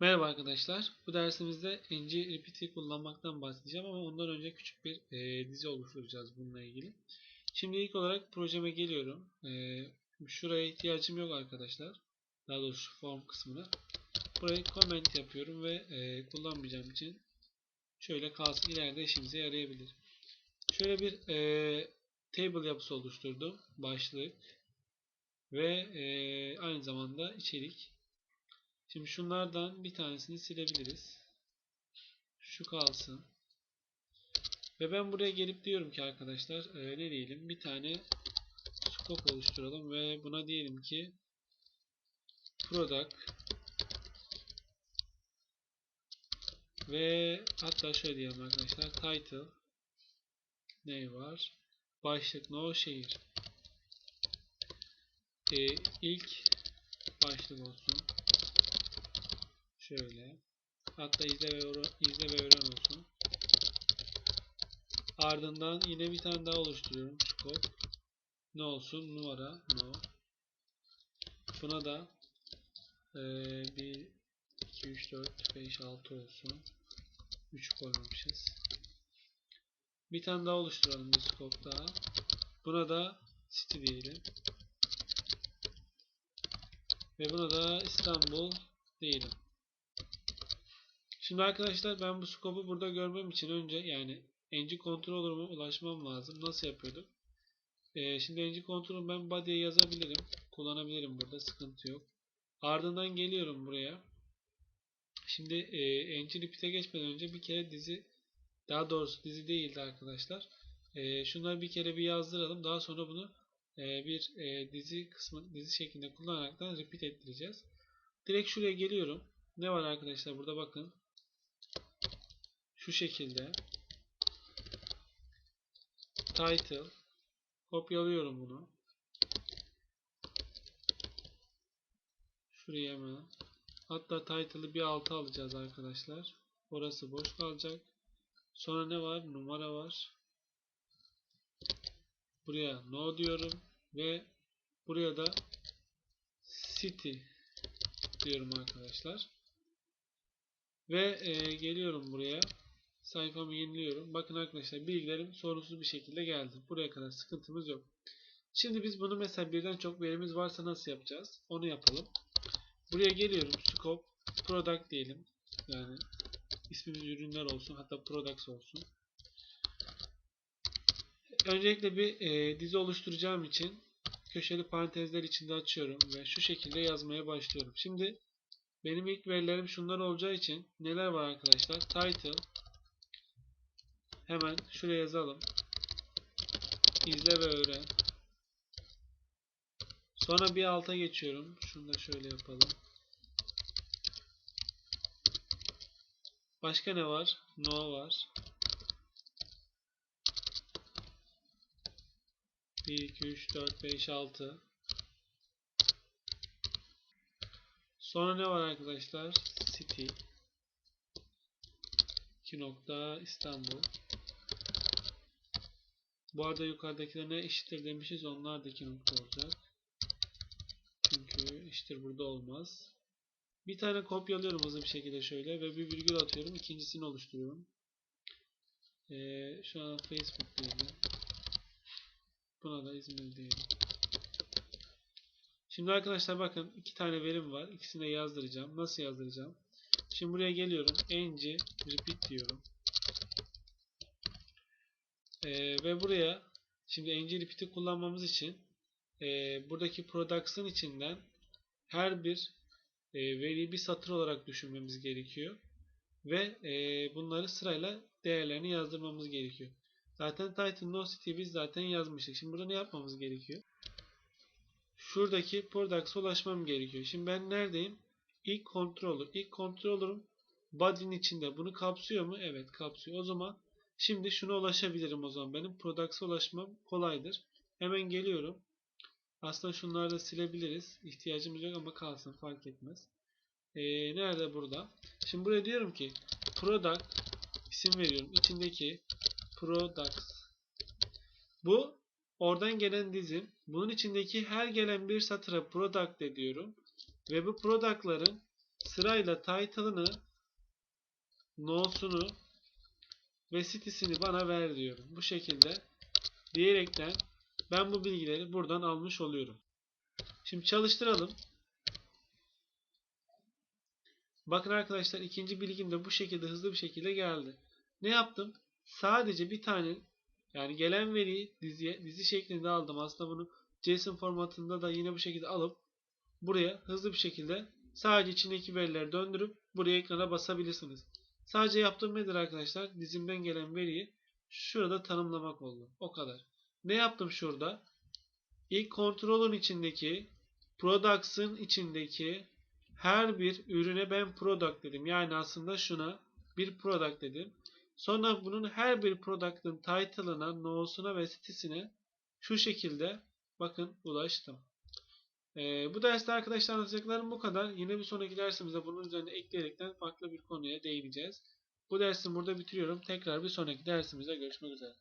Merhaba arkadaşlar. Bu dersimizde ng repeat'i kullanmaktan bahsedeceğim ama ondan önce küçük bir e, dizi oluşturacağız bununla ilgili. Şimdi ilk olarak projeme geliyorum. E, şuraya ihtiyacım yok arkadaşlar. Daha doğrusu form kısmına. Burayı comment yapıyorum ve e, kullanmayacağım için şöyle kalsın. İleride işimize yarayabilir. Şöyle bir e, table yapısı oluşturdum. Başlık ve e, aynı zamanda içerik. Şimdi şunlardan bir tanesini silebiliriz. Şu kalsın. Ve ben buraya gelip diyorum ki arkadaşlar e, diyelim bir tane scope oluşturalım ve buna diyelim ki product ve hatta şöyle diyelim arkadaşlar title ne var? Başlık no şehir. E, ilk başlık olsun. Şöyle. Hatta izle ve, izle ve öğren olsun. Ardından yine bir tane daha oluşturuyorum. Scope. Ne olsun? Numara. No. Buna da e, 1, 2, 3, 4, 5, 6 olsun. 3 koymamışız. Bir tane daha oluşturalım bir scope daha. Buna da city diyelim. Ve buna da İstanbul diyelim. Şimdi arkadaşlar ben bu scope'u burada görmem için önce yani ng controller'ıma ulaşmam lazım. Nasıl yapıyorduk? Ee, şimdi ng controller ben body'ye yazabilirim. Kullanabilirim burada. Sıkıntı yok. Ardından geliyorum buraya. Şimdi e, ng repeat'e geçmeden önce bir kere dizi daha doğrusu dizi değildi arkadaşlar. E, şunları bir kere bir yazdıralım. Daha sonra bunu e, bir e, dizi kısmı dizi şeklinde kullanaraktan repeat ettireceğiz. Direkt şuraya geliyorum. Ne var arkadaşlar burada bakın şu şekilde. Title. Kopyalıyorum bunu. Şuraya hemen. Hatta title'ı bir alta alacağız arkadaşlar. Orası boş kalacak. Sonra ne var? Numara var. Buraya no diyorum ve buraya da city diyorum arkadaşlar. Ve e, geliyorum buraya sayfamı yeniliyorum. Bakın arkadaşlar bilgilerim sorunsuz bir şekilde geldi. Buraya kadar sıkıntımız yok. Şimdi biz bunu mesela birden çok verimiz varsa nasıl yapacağız? Onu yapalım. Buraya geliyorum. Scope, Product diyelim. Yani ismimiz ürünler olsun. Hatta Products olsun. Öncelikle bir e, dizi oluşturacağım için köşeli parantezler içinde açıyorum ve şu şekilde yazmaya başlıyorum. Şimdi benim ilk verilerim şunlar olacağı için neler var arkadaşlar? Title Hemen şuraya yazalım. İzle ve öğren. Sonra bir alta geçiyorum. Şunu da şöyle yapalım. Başka ne var? No var. 1, 2, 3, 4, 5, 6. Sonra ne var arkadaşlar? City. 2 nokta İstanbul. Bu arada yukarıdakilerine eşittir demişiz. Onlar da 2 nokta olacak. Çünkü eşittir burada olmaz. Bir tane kopyalıyorum hızlı bir şekilde şöyle ve bir virgül atıyorum. İkincisini oluşturuyorum. Ee, şu an Facebook diyelim. Buna da İzmir diyelim. Şimdi arkadaşlar bakın iki tane verim var. İkisini de yazdıracağım. Nasıl yazdıracağım? Şimdi buraya geliyorum. ng repeat diyorum. Ee, ve buraya şimdi ng repeat'i kullanmamız için e, buradaki products'ın içinden her bir e, veriyi bir satır olarak düşünmemiz gerekiyor. Ve e, bunları sırayla değerlerini yazdırmamız gerekiyor. Zaten title no city biz zaten yazmıştık. Şimdi burada ne yapmamız gerekiyor? Şuradaki products'a ulaşmam gerekiyor. Şimdi ben neredeyim? İlk controller. İlk controller'ım body'nin içinde. Bunu kapsıyor mu? Evet kapsıyor. O zaman Şimdi şuna ulaşabilirim o zaman. Benim Products'a ulaşmam kolaydır. Hemen geliyorum. Aslında şunları da silebiliriz. İhtiyacımız yok ama kalsın fark etmez. Ee, nerede burada? Şimdi buraya diyorum ki product isim veriyorum. İçindeki products. Bu oradan gelen dizim. Bunun içindeki her gelen bir satıra product ediyorum. Ve bu product'ların sırayla title'ını, no'sunu ve city'sini bana ver diyorum. Bu şekilde diyerekten ben bu bilgileri buradan almış oluyorum. Şimdi çalıştıralım. Bakın arkadaşlar ikinci bilgim de bu şekilde hızlı bir şekilde geldi. Ne yaptım? Sadece bir tane yani gelen veriyi diziye, dizi şeklinde aldım. Aslında bunu JSON formatında da yine bu şekilde alıp buraya hızlı bir şekilde sadece içindeki verileri döndürüp buraya ekrana basabilirsiniz. Sadece yaptığım nedir arkadaşlar? Dizimden gelen veriyi şurada tanımlamak oldu. O kadar. Ne yaptım şurada? İlk control'un içindeki products'ın içindeki her bir ürüne ben product dedim. Yani aslında şuna bir product dedim. Sonra bunun her bir product'ın title'ına, no'suna ve city'sine şu şekilde bakın ulaştım. Ee, bu derste arkadaşlar anlatacaklarım bu kadar. Yine bir sonraki dersimizde bunun üzerine ekleyerekten farklı bir konuya değineceğiz. Bu dersimi burada bitiriyorum. Tekrar bir sonraki dersimizde görüşmek üzere.